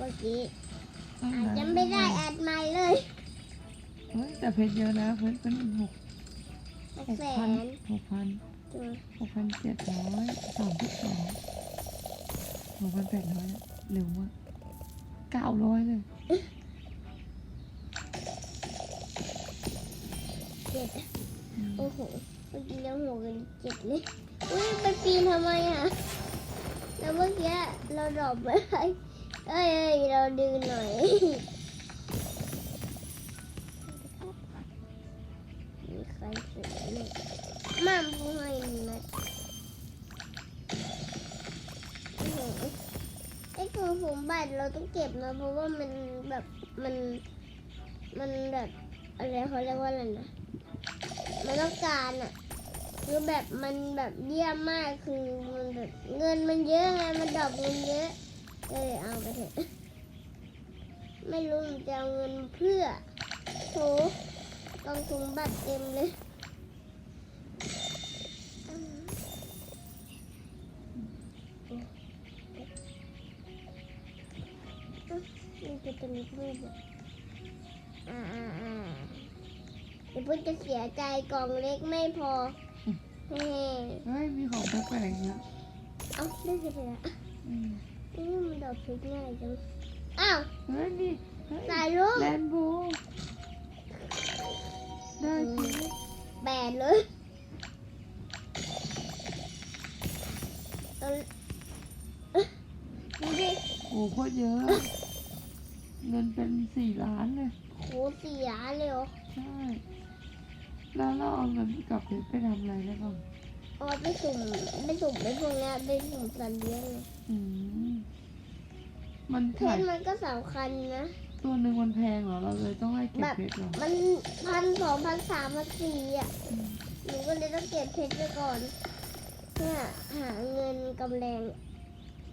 มื่อกี้ต้องอาจนะจะไม่ได้แอดใหม่เลยเฮ้ยแต่เพชรเยอะนะเพชรเป็นหกหกหกแสพันนหกพันตัวหกพันเจ็ดร้อยสามสิบสองหกพันแปดร้อยเร็วมากเก้าร้อยเลยเจ็ดอืมโอ้โหเมื่อกี้ยังหัวกันเจ็ดเลยอุ้ยไปปีนทำไมอะแล้วเมื่อกี้เราดรอปไป เอ้ยเอ้ยเราดึงหน่อยมีใครเสือเลยมั่มพูให้นัดโอ้โหไอ้ของสมบัติเราต้องเก็บนะเพราะว่ามันแบบมันมันแบบอะไรเขาเรียกว่าอะไรนะมันต้องการอะคือแบบมันแบบเยี่ยมมากคือมันแบบเงินมันเยอะไงมันดอกเงินเยอะ ก็เลยเอาไปเถอะไม่รู้มันจะเอาเงินเพื่อโถกองทุนบัตรเต็มเลยนี่คือตัวนี้เพื่อนอะอ่าอ่าอ่าเดี๋ยวเพิ่งจะเสียใจกล่องเล็กไม่พอเฮ้ เฮ้ย มีของแปลกๆเนี่ยเอาได้สิละอืม นี่มันดอกพริกง่ายจังอ้าวเฮ้ยนี่เฮ้ยสายรุ้งแลนโบว์ได้จริงแบนเลยเอาเอ๊ะดูดิโอ้โหโคตรเยอะ เงินเป็นสี่ล้านเลย โหเสียเลยเหรอใช่ แล้วเราเอาเงินกับเพชรไปทำอะไรได้บ้างเอาไปสุ่มไปสุ่มไปพวกเนี้ยไปสุ่มสัตว์เลี้ยงไงอืม มันเพขายชรมันก็สำคัญนะ ตัวหนึ่งมันแพงเหรอ เราเลยต้องไล่เก็บแบบ เพชรเหรอมันพันสองพันสามพันสี่อะอืมหนูก็เลยต้องเก็บเพชรไปก่อน เพื่อหาเงินกำแรง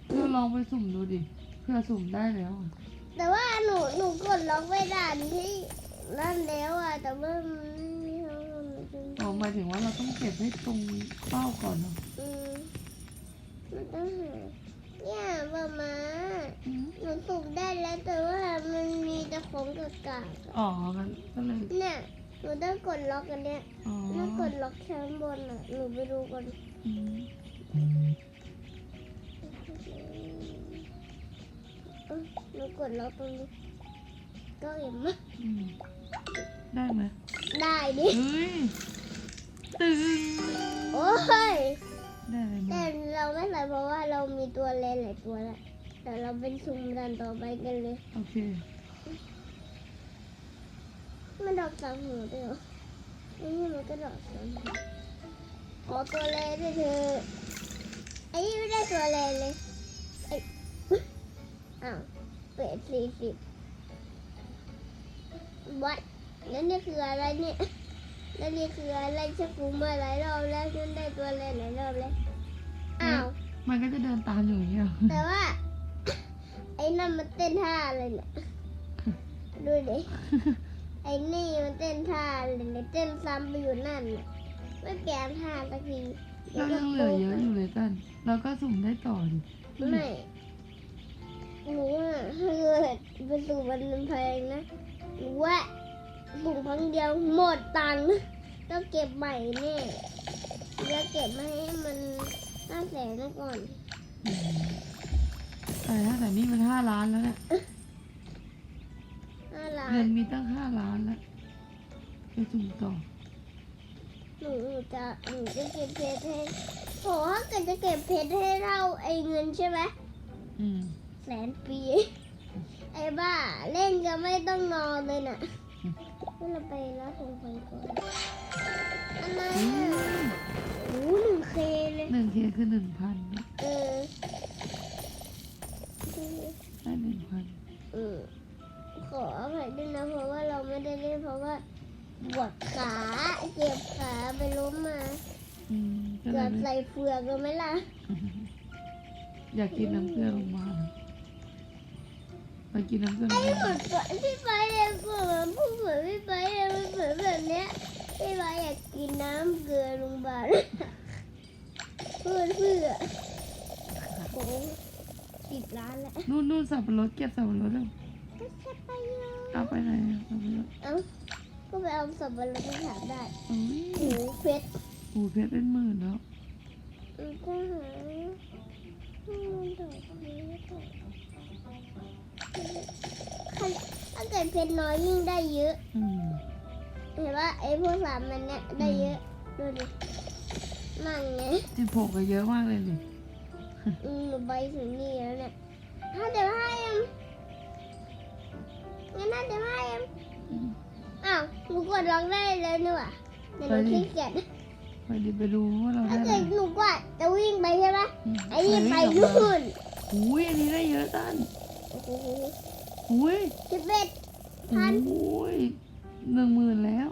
เธอลองไปสุ่มดูดิเพื่อสุ่มได้แล้วอะแต่ว่าหนูหนูกดล็อกไว้ด่านที่นั่นแล้วอะ แต่ว่ามันไม่มีห้องมันเป็นอ๋อหมายถึงว่าเราต้องเก็บให้ตรงเป้าก่อนเนาะอืมมันต้องหาเนี่ยมามาอืม หนูสุ่มได้แล้วแต่ว่ามันมีแต่ของกากาอ๋องั้นก็เลยเนี่ยหนูต้องกดล็อกอันเนี้ยอ๋อต้องกดล็อกชั้นบนอะหนูไปดูก่อนอืมเอ้ยหนูกดล็อกตรงนี้ก็เห็นไหมอืมได้ไหมได้ดิเฮ้ยตึงโอ้ย ได้เลยแต่มาเราไม่ใส่เพราะว่าเรามีตัวเลนหลายตัวแล้ว แต่เราเป็นซุ่มดันต่อไปกันเลย โอเค มันดอกสามหัวด้วยเหรอไอ้นี่มันก็ดอกสามหัวขอตัวเลนด้วยเธอะไอ้นี่ไม่ได้ตัวเลนเลยไอ้อ้าวเป็ดสี่สิบวัดแล้วนี่คืออะไรเนี่ยแล้วนี่คืออะไรชักกูมาหลายรอบแล้วฉันได้ตัวเลนหลายรอบแล้วอ้าวมันก็จะเดินตามอยู่อย่างเงี้ยเหรอแต่ว่าไอ้ นั่นมันเต้นท่าอะไรเนี่ยดูดิไอ้นี่มันเต้นท่าอะไรเนี่ยเต้นซ้ำไปอยู่นั่นน่ะไม่เปลี่ยนท่าสักทีเดี๋เรายวก็ยังเหลือเยอะอยู่เลยตั้นเราก็สุ่มได้ต่อดิไม่หนูอะถ้าเกิดไปสู่มันแพงนะหนูว่าสุ่มครั้งเดียวหมดตังค์ต้องเก็บใหม่แน่เดี๋ยวเก็บมาให้มันห้าแสนนะก่อนอืม แต่ถ้าแต่นี่มันห้าล้านแล้วเนี่ยห้าล้าเงินนมีตั้งห้าล้านแล้วไปสุ่มต่อหนูจะหนูจะเก็บเพชรให้โหถ้าเกิดจะเก็บเพชรให้เราไอ้เงินใช่ไหมอืมแสนปี ไอ้บ้าเล่นก็ไม่ต้องนอนเลยน่ะก็เราไปแล้วคงไปก่อนอันนั้นอืน่ะมโอ้หนึ่งเคเลยหนึ่งเคคือหนึ่งพันเอ ก็เกืเลอยบไม่ใส่เฟือกไหมล่ะ อยากกินน้ำเกลือลงมาลไปกินน้ำเกลือลไอ้งเหมืมาพี่ไปเลยเหมือนผู้เหมือนพี่ไปเลยเหมือนแบบเนี้ยพี่ไปอยากกินน้ำเกลือโรงพยาบาลเพื่อเพื่อโอ้สิบล้านแล้วนู่นนู่นสับปะรดเก็บสับปะรดเร็วก็แค่ไปเอาไปไหนอะสับปะรดเอ้าก็ไปเอาสับปะรดมาถามได้โอ้ยหูเพชร โอ้เพชรเป็นหมื่นแล้วมันก็หาอืมดอกนี้ดอกถ้าเกิดเพชรน้อยยิ่งได้เยอะ อืมเห็นว่าไอ้พวกสามมันเนี่ยได้เยอะดูดินั่งไงสิบหกก็เยอะมากเลยนี่อืมหนูไปถึงนี่แล้วเนี่ยถ้าเดี๋ยวให้เอ็มงั้นน่าเดี๋ยวให้เอ็มอืมอ้าวหนูกดร้องได้แล้วนี่หว่าเดี๋ยวหนูไปดิขี้เกียจ ไปดิไปดูว่าเราถ้าได้อะไรเกิดหนูกดจะวิ่งไปใช่ปะอืมไอ้นี่ไปวิ่งออกมานู่นอุ้ยอันนี้ได้เยอะตันโอ้โหอุ้ยสิบเอ็ดพันอุ้ยหนึ่งหมื่นแล้ว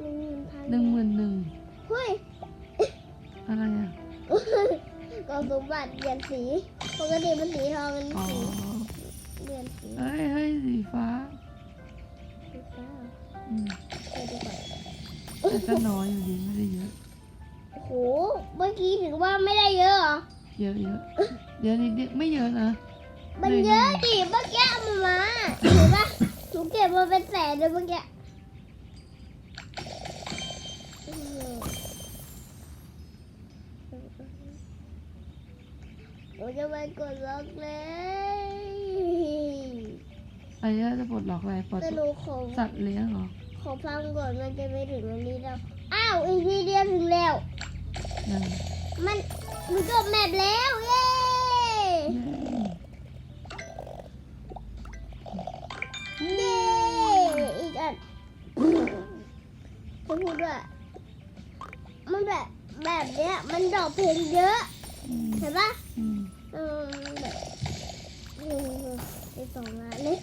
หนึ่งหมื่นพันหนึ่งหมื่นหนึ่งเฮ้ยอะไรอะกองสมบัติเหรียญสีปกติมันสีทองกันอ๋อสีเหรียญสีเฮ้ยเฮ้ยสีฟ้าสีฟ้าเหรออืม เดี๋ยวดูก่อนแต่ก็น้อยอยู่ดีไม่ได้เยอะโอ้โห เมื่อกี้ถือว่าไม่ได้เยอะเหรอ เยอะเยอะเยอะนิดเดียวไม่เยอะนะมันเยอะดิเมื่อกี้เอามาเห็นปะหนูเก็บมาเป็นแสนเลยเมื่อกี้หนูจะไปกดล็อกเลยอะไรอะจะปลดล็อกอะไรปลดแต่หนูขอสัตว์เลี้ยงเหรอ ขอฟังก่อนมันจะไปถึงวันนี้แล้ว อ้าว อีกทีเดียวถึงแล้วยัง มันหนูจบแมปแล้วเย้เย้อีกอันจะพูดว่ามันแบบแบบเนี้ยมันดอกเพลงเยอะเห็นปะอืมเออแบบอสองล้านเลย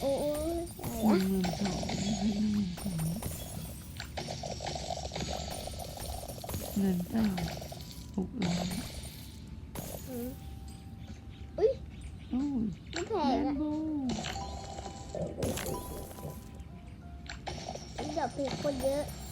โอ้ยอะไรหนึ่อะ งหมื่นสองให้หนึ่งหมื่นสอง เงินตั้งหกล้านอืมอุ้ยโอ้ยไม่แพแมงนอะโบดอกเพลงคนเยอะอืม